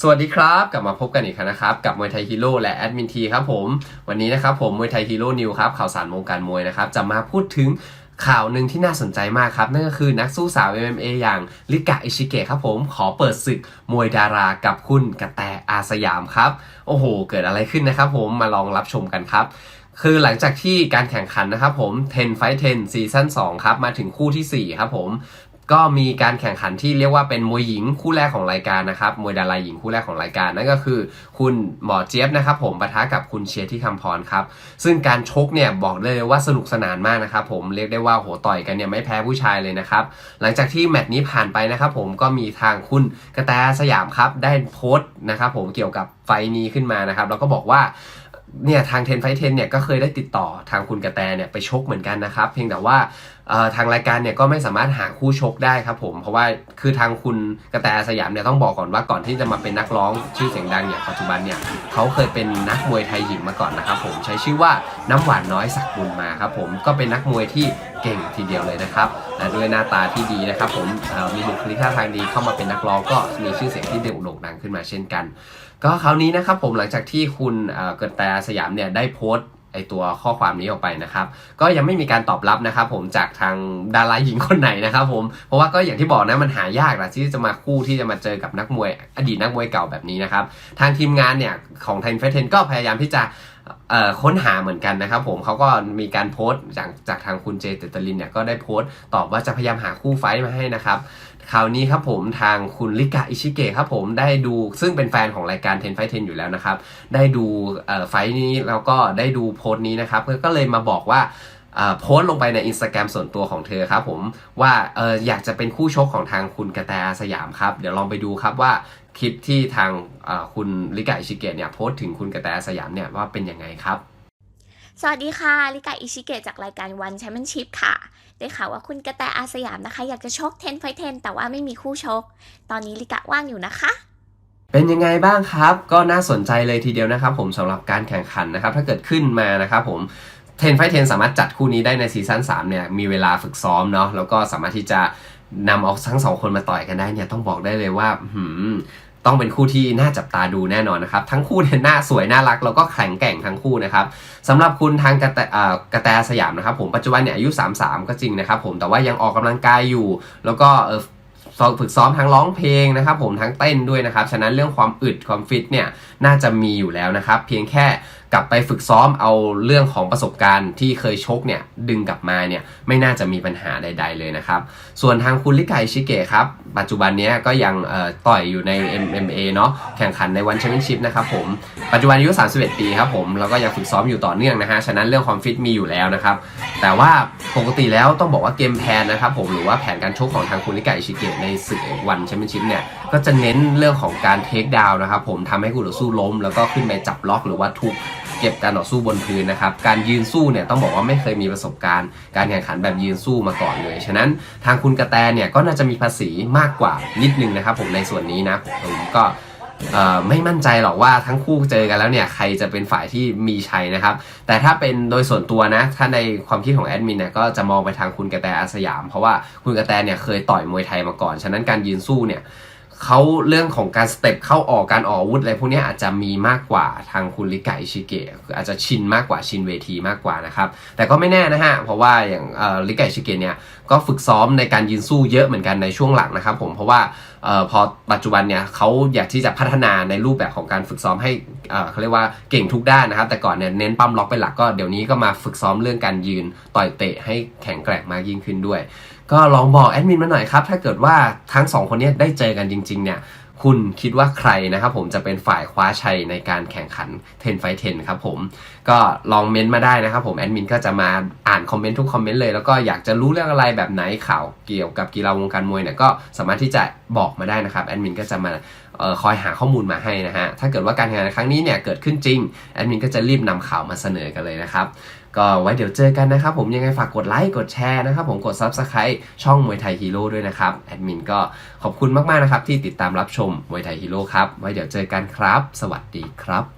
สวัสดีครับ กลับมาพบกันอีกครั้งนะครับ กับมวยไทยฮีโร่และแอดมินทีครับผมวันนี้นะครับผมมวยไทยฮีโร่นิวครับข่าวสารวงการมวยนะครับจะมาพูดถึงข่าวหนึ่งที่น่าสนใจมากครับ นั่นก็คือนักสู้สาว MMA อย่างลิกะอิชิเกะครับผมขอเปิดศึกมวยดารากับคุณกระแตอาสยามครับ โอ้โห เกิดอะไรขึ้นนะครับผมมาลองรับชมกันครับคือหลังจากที่การแข่งขันนะครับผม 10 Fight 10ซีซั่น2ครับ มาถึงคู่ทีสี่4 ครับผม ก็มีการแข่งขันที่เรียกว่าเป็นมวยหญิงคู่แรกของรายการนะครับมวยดาราหญิงคู่แรกของรายการนั่นก็คือ คุณหมอเจี๊ยบนะครับผมปะทะกับคุณเชียร์ที่คำพรครับซึ่งการชกเนี่ยบอกเลยว่าสนุกสนานมากนะครับผมเรียกได้ว่าโหต่อยกันเนี่ยไม่แพ้ผู้ชายเลยนะครับหลังจากที่แมตช์นี้ผ่านไปนะครับผมก็มีทางคุณกระแตสยามครับได้โพสต์นะครับผมเกี่ยวกับไฟนี้ขึ้นมานะครับแล้วก็บอกว่าเนี่ยทางเทนไฟเทนเนี่ยก็เคยได้ติดต่อทางคุณกระแตเนี่ยไปชกเหมือนกันนะครับ เพียงแต่ว่า ทางรายการเนี่ยก็ไม่สามารถหาคู่ชกได้ครับผม เพราะว่าคือทางคุณกระแตสยามเนี่ยต้องบอกก่อนว่าก่อนที่จะมาเป็นนักร้องชื่อเสียงดังอย่างปัจจุบันเนี่ยเขาเคยเป็นนักมวยไทยหญิงมาก่อนนะครับผมใช้ชื่อว่าน้ำหวานน้อยสักบุญมาครับผมก็เป็นนักมวยที่เก่งทีเดียวเลยนะครับและด้วยหน้าตาที่ดีนะครับผมมีบุคลิกท่าทางดีเข้ามาเป็นนักร้องก็มีชื่อเสียงที่เด่นโด่งดังขึ้นมาเช่นกัน ก็คราวนี้นะครับผมหลังจากที่คุณเกิดแต่สยามเนี่ยได้โพสต์ ไอตัวข้อความนี้ออกไปนะครับ ก็ยังไม่มีการตอบรับนะครับ ผมจากทางดาราหญิงคนไหนนะครับ ผมเพราะว่าก็อย่างที่บอกนะมันหายากนะที่จะมาคู่ที่จะมาเจอกับนักมวย อดีตนักมวยเก่าแบบนี้นะครับ ทางทีมงานเนี่ยของไทยเฟสเทนก็พยายามที่จะ ค้นหาเหมือนกันนะครับผมเขาก็มีการโพสต์จากจากทางคุณเจเตตลินเนี่ยก็ได้โพสต์ตอบว่าจะพยายามหาคู่ไฟมาให้นะครับคราวนี้ครับผมทางคุณลิกะอิชิเกะครับผมได้ดูซึ่งเป็นแฟนของรายการ10 Fight 10 อยู่แล้วนะครับ ได้ดูไฟนี้แล้วก็ได้ดูโพสต์นี้นะครับก็เลยมาบอกว่า โพสต์ลงไปในอินสตาแกรมส่วนตัวของเธอครับผมว่าเอออยากจะเป็นคู่ชกของทางคุณกระแตอาสยามครับ เดี๋ยวลองไปดูครับว่าคลิปที่ทางเอ่อคุณลิกะอิชิเกะเนี่ยโพสต์ถึงคุณกระแตอาสยามเนี่ยว่าเป็นยังไงครับสวัสดีค่ะ ลิกาอิชิเกะจากรายการวันแชมเปี้ยนชิพค่ะ ได้ข่าวว่าคุณกระแตอาสยามนะคะ อยากจะชก10ไฟ10แต่ว่าไม่มีคู่ชก ตอนนี้ลิกะว่างอยู่นะคะ เป็นยังไงบ้างครับ ก็น่าสนใจเลยทีเดียวนะครับ ผมสำหรับการแข่งขันนะครับ ถ้าเกิดขึ้นมานะครับผม เทนไฟเทนสามารถจัดคู่นี้ได้ในซีซั่น3เนี่ยมีเวลาฝึกซ้อมเนาะแล้วก็สามารถที่จะนำเอาทั้งสองคนมาต่อยกันได้เนี่ยต้องบอกได้เลยว่าหืมต้องเป็นคู่ที่น่าจับตาดูแน่นอนนะครับ ทั้งคู่เนี่ยหน้าสวยน่ารักแล้วก็แข็งแกร่งทั้งคู่นะครับสำหรับคุณทางกระแตกระแตสยามนะครับผมปัจจุบันเนี่ยอายุ 33 ก็จริงนะครับผมแต่ว่ายังออกกำลังกายอยู่ แล้วก็เออฝึกซ้อมทั้งร้องเพลงนะครับผมทั้งเต้นด้วยนะครับ ฉะนั้นเรื่องความอึดความฟิตเนี่ยน่าจะมีอยู่แล้วนะครับ เพียงแค่กลับไปฝึกซ้อมเอาเรื่องของประสบการณ์ที่เคยชกเนี่ยดึงกลับมาเนี่ยไม่น่าจะมีปัญหาใด ๆ เลยนะครับ ส่วนทางคุณลิกายชิเกะครับ ปัจจุบันนี้ก็ยังต่อยอยู่ใน MMA เนาะแข่งขันในวันแชมเปี้ยนชิพนะครับผม ปัจจุบันอายุ 31 ปีครับผมแล้วก็ยังฝึกซ้อมอยู่ต่อเนื่องนะฮะฉะนั้นเรื่องความฟิตมีอยู่แล้วนะครับ แต่ว่าปกติแล้วต้องบอกว่าเกมแพนนะครับผมหรือว่าแผนการชกของทางคุณลิกาอิชิเกะในศึกวันแชมเปี้ยนชิพเนี่ยก็จะเน้นเรื่องของการเทคดาวน์นะครับผมทำให้คู่ต่อสู้ล้ม แล้วก็ขึ้นไปจับล็อกหรือว่าทุบ เก็บการต่อสู้บนพื้นนะครับ การยืนสู้เนี่ยต้องบอกว่าไม่เคยมีประสบการณ์ การแข่งขันแบบยืนสู้มาก่อนเลย ฉะนั้นทางคุณกระแตเนี่ยก็น่าจะมีภาษีมากกว่านิดนึงนะครับ ผมในส่วนนี้นะผมก็ไม่มั่นใจหรอกว่าทั้งคู่เจอกันแล้วเนี่ยใครจะเป็นฝ่ายที่มีชัยนะครับ แต่ถ้าเป็นโดยส่วนตัวนะ ถ้าในความคิดของแอดมินเนี่ยก็จะมองไปทางคุณกระแตอาสยาม เพราะว่าคุณกระแตเนี่ยเคยต่อยมวยไทยมาก่อน ฉะนั้นการยืนสู้เนี่ย เขาเรื่องของการสเต็ปเข้าออกการออกอาวุธอะไรพวกนี้อาจจะมีมากกว่าทางคุณลิกาอิชิเกะคืออาจจะชินมากกว่าชินเวทีมากกว่านะครับ แต่ก็ไม่แน่นะฮะ เพราะว่าอย่างลิกาอิชิเกะเนี่ยก็ฝึกซ้อมในการยืนสู้เยอะเหมือนกันในช่วงหลังนะครับผมเพราะว่าออพอปัจจุบันเนี่ยเขาอยากที่จะพัฒนาในรูปแบบของการฝึกซ้อมให้เเขาเรียกว่าเก่งทุกด้านนะครับ แต่ก่อนเนี่ยเน้นปั้มล็อกเป็นหลักก็เดี๋ยวนี้ก็มาฝึกซ้อมเรื่องการยืนต่อยเตะให้แข็งแกร่งมากยิ่งขึ้นด้วย ก็ลองบอกแอดมินมาหน่อยครับ ถ้าเกิดว่าทั้งสองคนนี้ได้เจอกันจริงๆเนี่ย คุณคิดว่าใครนะครับผมจะเป็นฝ่ายคว้าชัยในการแข่งขัน10ไฟ10 ครับผมก็ลองเม้นต์มาได้นะครับผมแอดมินก็จะมาอ่านคอมเมนต์ทุกคอมเมนต์เลย แล้วก็อยากจะรู้เรื่องอะไรแบบไหนข่าวเกี่ยวกับกีฬาวงการมวยเนี่ยก็สามารถที่จะบอกมาได้นะครับแอดมินก็จะมาออคอยหาข้อมูลมาให้นะฮะถ้าเกิดว่าการแข่งขันครั้งนี้เนี่ยเกิดขึ้นจริงแอดมินก็จะรีบนำข่าวมาเสนอกันเลยนะครับ ก็ไว้เดี๋ยวเจอกันนะครับผมยังไงฝากกดไลค์กดแชร์นะครับผมกด Subscribe ช่องมวยไทยฮีโร่ด้วยนะครับแอดมินก็ขอบคุณมากๆนะครับที่ติดตามรับชมมวยไทยฮีโร่ครับไว้เดี๋ยวเจอกันครับ สวัสดีครับ